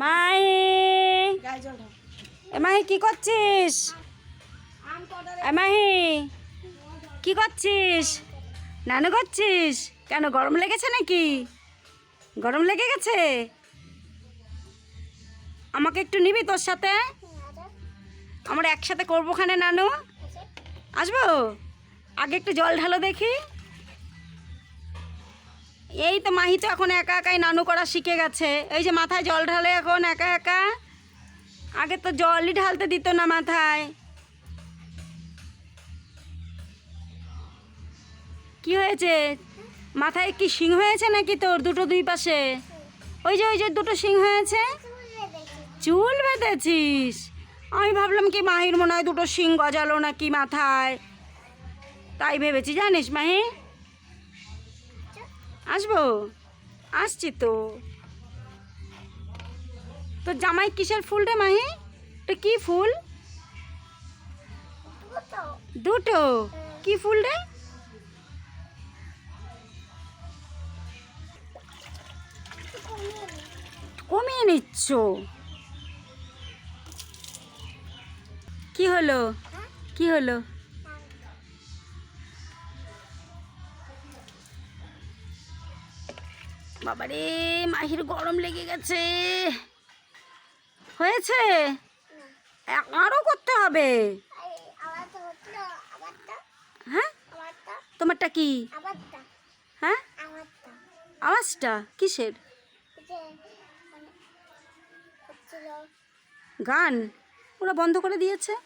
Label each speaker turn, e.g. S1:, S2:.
S1: মাহি মাহি কি করছিস? মাহি কি করছিস? নানু করছিস? কেন গরম লেগেছে নাকি? গরম লেগে গেছে? আমাকে একটু নিবি তোর সাথে? আমরা একসাথে করব খানে নানু। আসব? আগে একটু জল ঢালো দেখি। এই তো মাহি তো এখন একা একাই নানু করা শিখে গেছে। এই যে মাথায় জল ঢালে এখন একা একা। আগে তো জলই ঢালতে দিত না মাথায়। কি হয়েছে? মাথায় কি শিং হয়েছে নাকি তোর দুটো দুই পাশে? ওই যে ওই যে দুটো শিং হয়েছে। চুল বেঁধেছিস? আমি ভাবলাম কি মাহির মনে হয় দুটো শিং গজালো নাকি মাথায়। তাই ভেবেছি, জানিস মাহি? আসব? আসছি তো। তো জামাই কিসের ফুল রে মাহি? এটা কি ফুল? দুটো। কি ফুল রে? কমিয়ে নিচ্ছ? কি হলো? কি হলো? বাবারে, মাহির গরম লেগে গেছে। হয়েছে? এ- আরও করতে হবে। হ্যাঁ? তোমারটা কি? হ্যাঁ? আওয়াজটা কিসের? গান? ওরা বন্ধ করে দিয়েছে?